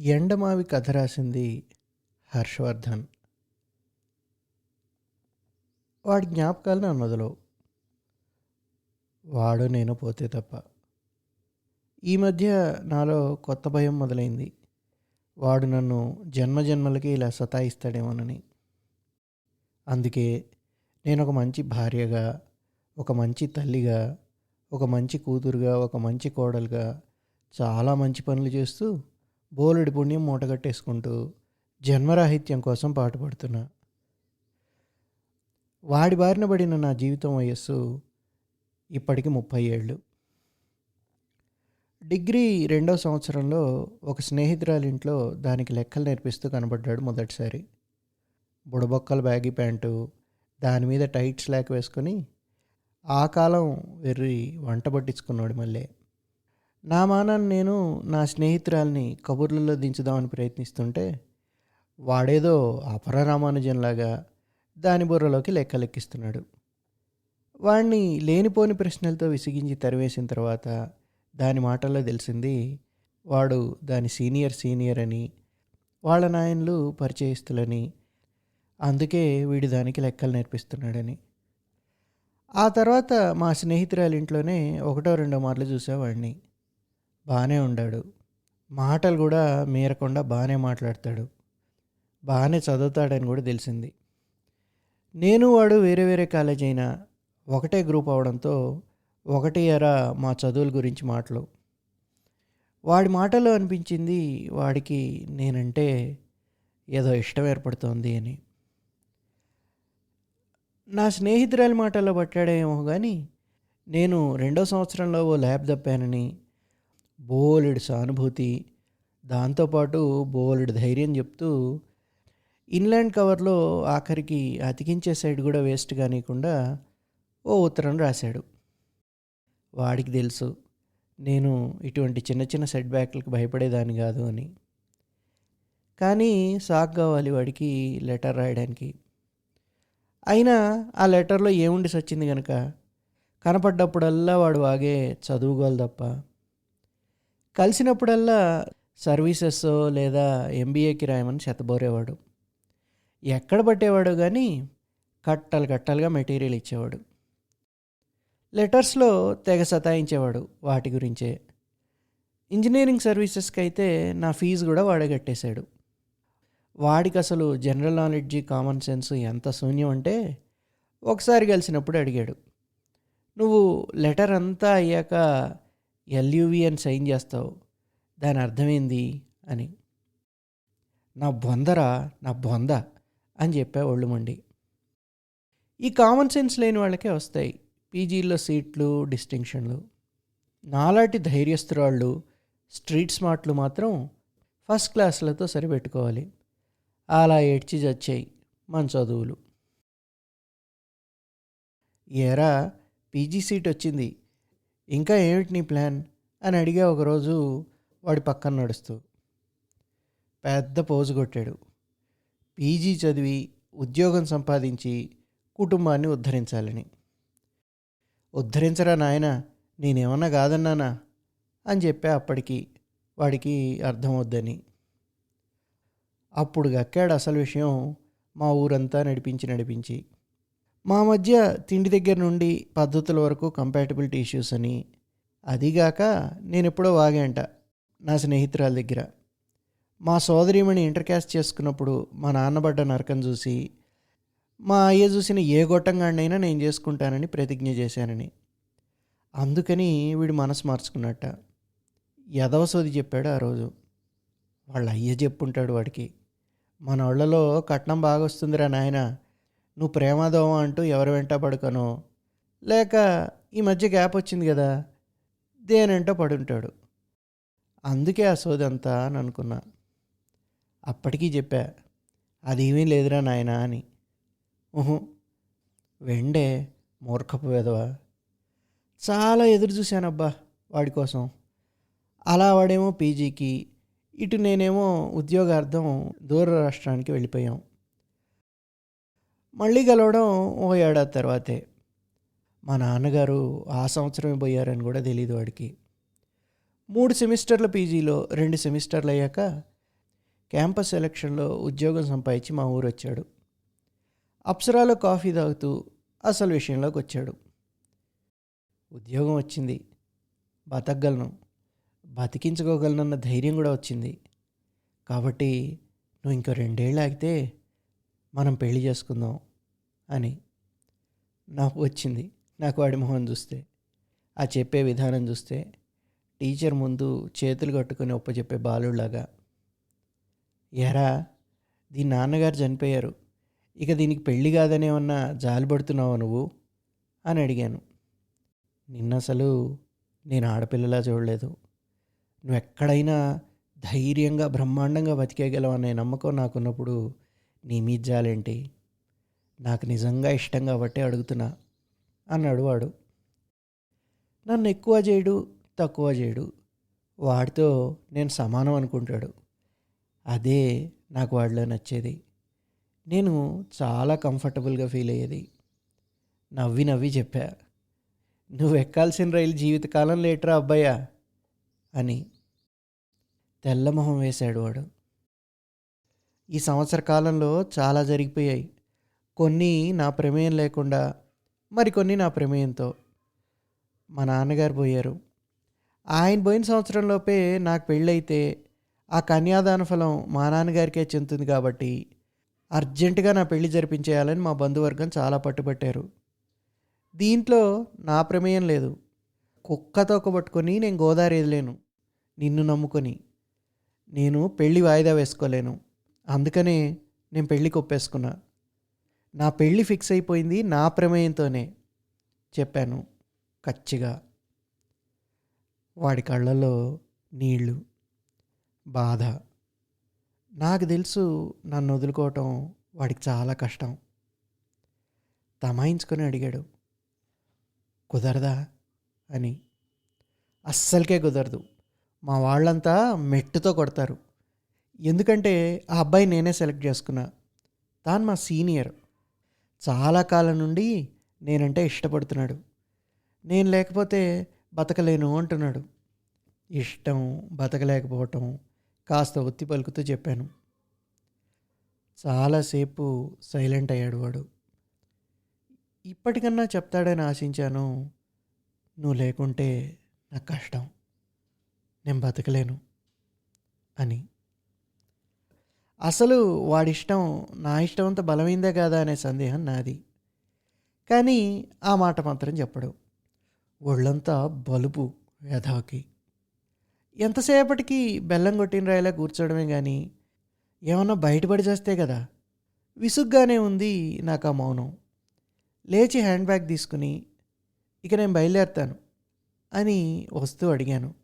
ఎండమావి కథ రాసింది హర్షవర్ధన్. వాడి జ్ఞాపకాలు నన్ను మొదలు వాడు నేను పోతే తప్ప. ఈ మధ్య నాలో కొత్త భయం మొదలైంది. వాడు నన్ను జన్మ జన్మలకి ఇలా సతాయిస్తాడేమోనని. అందుకే నేను ఒక మంచి భార్యగా ఒక మంచి తల్లిగా ఒక మంచి కూతురుగా ఒక మంచి కోడలుగా చాలా మంచి పనులు చేస్తూ బోలెడు పుణ్యం మూటగట్టేసుకుంటూ జన్మరాహిత్యం కోసం పాటుపడుతున్నా. వాడి బారిన పడిన నా జీవితం వయస్సు ఇప్పటికి ముప్పై ఏళ్ళు. డిగ్రీ రెండో సంవత్సరంలో ఒక స్నేహితురాలి ఇంట్లో దానికి లెక్కలు నేర్పిస్తూ కనబడ్డాడు మొదటిసారి. బుడబొక్కల బ్యాగీ ప్యాంటు దాని మీద టైట్ స్లాక్ వేసుకొని ఆ కాలం వెర్రి వంట పట్టించుకున్నాడు మళ్ళీ. నా మానాన్ని నేను నా స్నేహితురాల్ని కబుర్లలో దించుదామని ప్రయత్నిస్తుంటే వాడేదో అపర రామానుజంలాగా దాని బుర్రలోకి లెక్కలెక్కిస్తున్నాడు. వాణ్ణి లేనిపోని ప్రశ్నలతో విసిగించి తరివేసిన తర్వాత దాని మాటల్లో తెలిసింది వాడు దాని సీనియర్ సీనియర్ అని వాళ్ళ నాయనలు పరిచయస్తులని అందుకే వీడు దానికి లెక్కలు నేర్పిస్తున్నాడని. ఆ తర్వాత మా స్నేహితురాలి ఇంట్లోనే ఒకటో రెండో మార్లు చూసేవాడిని బాగానే ఉండాడు. మాటలు కూడా మీరకుండా బాగానే మాట్లాడతాడు. బాగానే చదువుతాడని కూడా తెలిసింది. నేను వాడు వేరే వేరే కాలేజ్ అయినా ఒకటే గ్రూప్ అవడంతో ఒకటి ఎరా మా చదువుల గురించి మాటలు. వాడి మాటలో అనిపించింది వాడికి నేనంటే ఏదో ఇష్టం ఏర్పడుతోంది అని. నా స్నేహితురాలి మాటల్లో పట్టాడేమో కానీ నేను రెండో సంవత్సరంలో ఓ ల్యాబ్ తప్పానని బోలెడు సానుభూతి. దాంతోపాటు బోలెడు ధైర్యం చెప్తూ ఇన్లాండ్ కవర్లో ఆఖరికి అతికించే సైడ్ కూడా వేస్ట్ కానీయకుండా ఓ ఉత్తరం రాశాడు. వాడికి తెలుసు నేను ఇటువంటి చిన్న చిన్న సెట్ బ్యాక్లకు భయపడేదాన్ని కాదు అని. కానీ సాక్ కావాలి వాడికి లెటర్ రాయడానికి. అయినా ఆ లెటర్లో ఏముండి సచ్చింది కనుక కనపడ్డప్పుడల్లా వాడు వాగే చదువుకోవాలి తప్ప. కలిసినప్పుడల్లా సర్వీసెస్ లేదా ఎంబీఏకి రాయమని చెత్తబోరేవాడు. ఎక్కడ పట్టేవాడు కానీ కట్టలు కట్టలుగా మెటీరియల్ ఇచ్చేవాడు. లెటర్స్లో తెగ సతాయించేవాడు వాటి గురించే. ఇంజనీరింగ్ సర్వీసెస్కి అయితే నా ఫీజు కూడా వాడే కట్టేశాడు. వాడికి అసలు జనరల్ నాలెడ్జ్ కామన్ సెన్స్ ఎంత శూన్యం అంటే ఒకసారి కలిసినప్పుడు అడిగాడు. నువ్వు లెటర్ అంతా అయ్యాక ఎల్యువి అని సైన్ చేస్తావు. దాని అర్థమైంది అని. నా బొందరా నా బొంద అని చెప్పా ఒళ్ళు మండి. ఈ కామన్ సెన్స్ లేని వాళ్ళకే వస్తాయి పీజీల్లో సీట్లు డిస్టింక్షన్లు. నాలాంటి ధైర్యస్తురాళ్ళు స్ట్రీట్ స్మార్ట్లు మాత్రం ఫస్ట్ క్లాసులతో సరిపెట్టుకోవాలి. అలా ఏడ్చి చచ్చాయి మన చదువులు. ఏరా పీజీ సీట్ వచ్చింది. ఇంకా ఏమిటి నీ ప్లాన్? అని అడిగా ఒకరోజు వాడి పక్కన నడుస్తూ పెద్ద పోజు కొట్టాడు. పీజీ చదివి ఉద్యోగం సంపాదించి కుటుంబాన్ని ఉద్ధరించాలని. ఉద్ధరించరా నాయన? నేనేమన్నా కాదన్నానా? అని చెప్పా అప్పటికి వాడికి అర్థమవుద్దని. అప్పుడు గక్కాడు అసలు విషయం మా ఊరంతా నడిపించి నడిపించి. మా మధ్య తిండి దగ్గర నుండి పద్ధతుల వరకు కంపాటబిలిటీ ఇష్యూస్ అని. అదిగాక నేను ఎప్పుడో వాగేంట నా స్నేహితురాల దగ్గర. మా సోదరిమణి ఇంటర్కాస్ట్ చేసుకున్నప్పుడు మా నాన్నబడ్డ నరకం చూసి మా అయ్య చూసిన ఏ గొట్టంగాడినైనా నేను చేసుకుంటానని ప్రతిజ్ఞ చేశానని. అందుకని వీడు మనసు మార్చుకున్నట్ట. యదవ సోది చెప్పాడు ఆ రోజు. వాళ్ళ అయ్య చెప్పుంటాడు వాడికి. మన వాళ్ళలో కట్నం బాగా వస్తుందిరా నాయన నువ్వు ప్రేమాదోమ అంటూ ఎవరు వెంట పడుకను? లేక ఈ మధ్య గ్యాప్ వచ్చింది కదా దేనంటో పడుంటాడు. అందుకే ఆ సోదంతా అని అనుకున్నా. అప్పటికీ చెప్పా అదేమీ లేదురా నాయనా అని. ఊహు వెండే మూర్ఖపు వెదవా చాలా ఎదురు చూశానబ్బా వాడి కోసం. అలా వాడేమో పీజీకి ఇటు నేనేమో ఉద్యోగార్థం దూర రాష్ట్రానికి వెళ్ళిపోయాం. మళ్ళీ కలవడం ఓ ఏడాది తర్వాతే. మా నాన్నగారు ఆ సంవత్సరమే పోయారని కూడా తెలియదు వాడికి. మూడు సెమిస్టర్ల పీజీలో రెండు సెమిస్టర్లు అయ్యాక క్యాంపస్ సెలక్షన్లో ఉద్యోగం సంపాదించి మా ఊరు వచ్చాడు. అప్సరాలో కాఫీ తాగుతూ అసలు విషయంలోకి వచ్చాడు. ఉద్యోగం వచ్చింది. బతకగలను. బతికించుకోగలనన్న ధైర్యం కూడా వచ్చింది. కాబట్టి నువ్వు ఇంకో రెండేళ్ళు ఆగితే మనం పెళ్ళి చేసుకుందాం అని నాకు వచ్చింది. నాకు వాడి మొహం చూస్తే ఆ చెప్పే విధానం చూస్తే టీచర్ ముందు చేతులు కట్టుకొని ఒప్పచెప్పే బాలులాగా ఎరా దీని నాన్నగారు చనిపోయారు. ఇక దీనికి పెళ్ళి కాదనేమన్నా జాలిపడుతున్నావు నువ్వు? అని అడిగాను. నిన్న అసలు నేను ఆడపిల్లలా చూడలేదు. నువ్వు ఎక్కడైనా ధైర్యంగా బ్రహ్మాండంగా బతికేయగలవు అనే నమ్మకం నాకున్నప్పుడు నీ మీజాలేంటి నాకు నిజంగా ఇష్టం కాబట్టి అడుగుతున్నా అన్నాడు వాడు. నన్ను ఎక్కువ చేయడు తక్కువ చేయడు వాడితో నేను సమానం అనుకుంటాడు. అదే నాకు వాడిలో నచ్చేది. నేను చాలా కంఫర్టబుల్గా ఫీల్ అయ్యేది. నవ్వి నవ్వి చెప్పా. నువ్వు ఎక్కాల్సిన రైలు జీవితకాలం లేటరా అబ్బాయా అని తెల్లమొహం వేశాడు వాడు. ఈ సంవత్సర కాలంలో చాలా జరిగిపోయాయి. కొన్ని నా ప్రమేయం లేకుండా మరికొన్ని నా ప్రమేయంతో మా నాన్నగారు పోయారు. ఆయన పోయిన సంవత్సరంలోపే నాకు పెళ్ళైతే ఆ కన్యాదాన ఫలం మా నాన్నగారికే చెందుతుంది కాబట్టి అర్జెంటుగా నా పెళ్ళి జరిపించేయాలని మా బంధువర్గం చాలా పట్టుబట్టారు. దీంట్లో నా ప్రమేయం లేదు. కుక్కతో పట్టుకొని నేను గోదావరి ఎదలేను నిన్ను నమ్ముకొని. నేను పెళ్ళి వాయిదా వేసుకోలేను. అందుకనే నేను పెళ్ళికి ఒప్పేసుకున్నా నా పెళ్ళి ఫిక్స్ అయిపోయింది నా ప్రమేయంతోనే చెప్పాను కచ్చిగా. వాడి కళ్ళల్లో నీళ్ళు బాధ. నాకు తెలుసు నన్ను వదులుకోవటం వాడికి చాలా కష్టం. తమాయించుకొని అడిగాడు. కుదరదా అని. అస్సలకే కుదరదు. మా వాళ్ళంతా మెట్టుతో కొడతారు. ఎందుకంటే ఆ అబ్బాయి నేనే సెలెక్ట్ చేసుకున్నా. తాను మా సీనియర్. చాలా కాలం నుండి నేనంటే ఇష్టపడుతున్నాడు. నేను లేకపోతే బతకలేను అంటున్నాడు. ఇష్టం బతకలేకపోవటం కాస్త ఒత్తి పలుకుతూ చెప్పాను. చాలాసేపు సైలెంట్ అయ్యాడు వాడు. ఇప్పటికన్నా చెప్తాడని ఆశించాను. నువ్వు లేకుంటే నాకు కష్టం. నేను బతకలేను. అని. అసలు వాడిష్టం నా ఇష్టం అంత బలమైందే కాదా అనే సందేహం నాది. కానీ ఆ మాట మాత్రం చెప్పడు. ఒళ్ళంతా బలుపు యథాకి. ఎంతసేపటికి బెల్లం కొట్టిన రాయిలా కూర్చోవడమే కానీ ఏమన్నా బయటపడి చేస్తే కదా. విసుగ్గానే ఉంది నాకు ఆ మౌనం. లేచి హ్యాండ్ బ్యాగ్ తీసుకుని ఇక నేను బయలుదేరుతాను అని వస్తూ అడిగాను.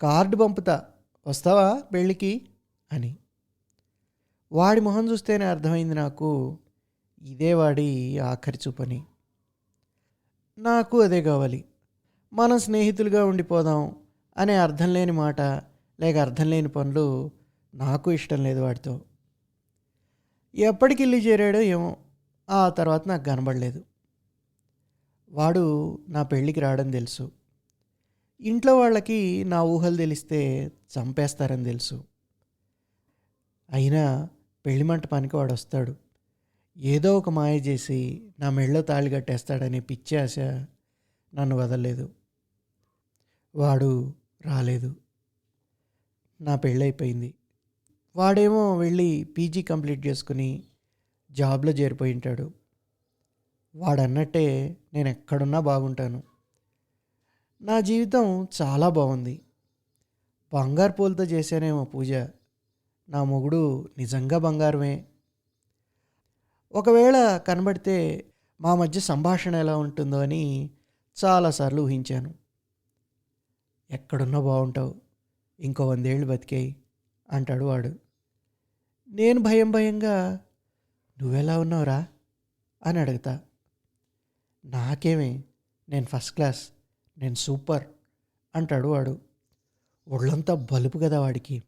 కార్డు పంపుతా వస్తావా పెళ్ళికి? అని. వాడి మొహం చూస్తేనే అర్థమైంది నాకు ఇదే వాడి ఆఖరి చూపని. నాకు అదే కావాలి. మనం స్నేహితులుగా ఉండిపోదాం అనే అర్థం లేని మాట లేక అర్థం లేని పనులు నాకు ఇష్టం లేదు వాడితో. ఎప్పటికి ఇల్లు చేరాడో ఏమో ఆ తర్వాత నాకు కనబడలేదు. వాడు నా పెళ్ళికి రావడం తెలుసు. ఇంట్లో వాళ్ళకి నా ఊహలు తెలిస్తే చంపేస్తారని తెలుసు. అయినా పెళ్ళి మంటపానికి వాడు వస్తాడు ఏదో ఒక మాయ చేసి నా మెళ్ళో తాళి కట్టేస్తాడనే పిచ్చి ఆశ నన్ను వదలలేదు. వాడు రాలేదు. నా పెళ్ళైపోయింది. వాడేమో వెళ్ళి పీజీ కంప్లీట్ చేసుకుని జాబ్లో చేరిపోయి ఉంటాడు. వాడన్నట్టే నేను ఎక్కడున్నా బాగుంటాను. నా జీవితం చాలా బాగుంది. బంగారు పూలతో చేశానేమో పూజ. నా మొగుడు నిజంగా బంగారమే. ఒకవేళ కనబడితే మా మధ్య సంభాషణ ఎలా ఉంటుందో అని చాలాసార్లు ఊహించాను. ఎక్కడున్నా బాగుంటావు ఇంకో వందేళ్ళు బతికేయి అంటాడు వాడు. నేను భయం భయంగా నువ్వెలా ఉన్నావురా? అని అడుగుతా. నాకేమే నేను ఫస్ట్ క్లాస్ నేను సూపర్ అంటాడు వాడు. ఒళ్ళంతా బలుపు కదా వాడికి.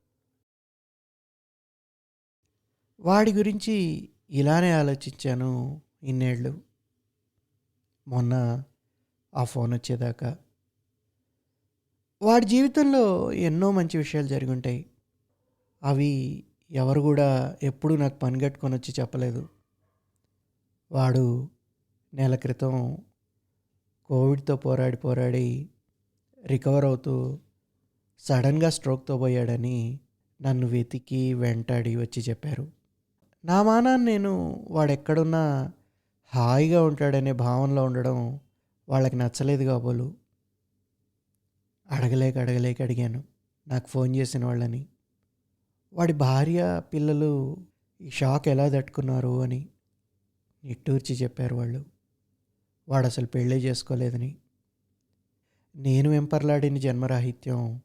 వాడి గురించి ఇలానే ఆలోచించాను ఇన్నేళ్ళు. మొన్న ఆ ఫోన్ వచ్చేదాకా. వాడి జీవితంలో ఎన్నో మంచి విషయాలు జరుగుంటాయి. అవి ఎవరు కూడా ఎప్పుడూ నాకు పని కట్టుకొని వచ్చి చెప్పలేదు. వాడు నెల క్రితం కోవిడ్తో పోరాడి పోరాడి రికవర్ అవుతూ సడన్గా స్ట్రోక్తో పోయాడని నన్ను వెతికి వెంటాడి వచ్చి చెప్పారు. నా మానాన్ని నేను వాడెక్కడున్నా హాయిగా ఉంటాడనే భావనలో ఉండడం వాళ్ళకి నచ్చలేదు కాబోలు. అడగలేక అడగలేక అడిగాను. నాకు ఫోన్ చేసిన వాళ్ళని. వాడి భార్య పిల్లలు ఈ షాక్ ఎలా తట్టుకున్నారు అని నిట్టూర్చి చెప్పారు వాళ్ళు. వాడు అసలు పెళ్ళే చేసుకోలేదని. నేను వెంపర్లాడిన జన్మరాహిత్యం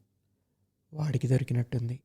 వాడికి దొరికినట్టుంది.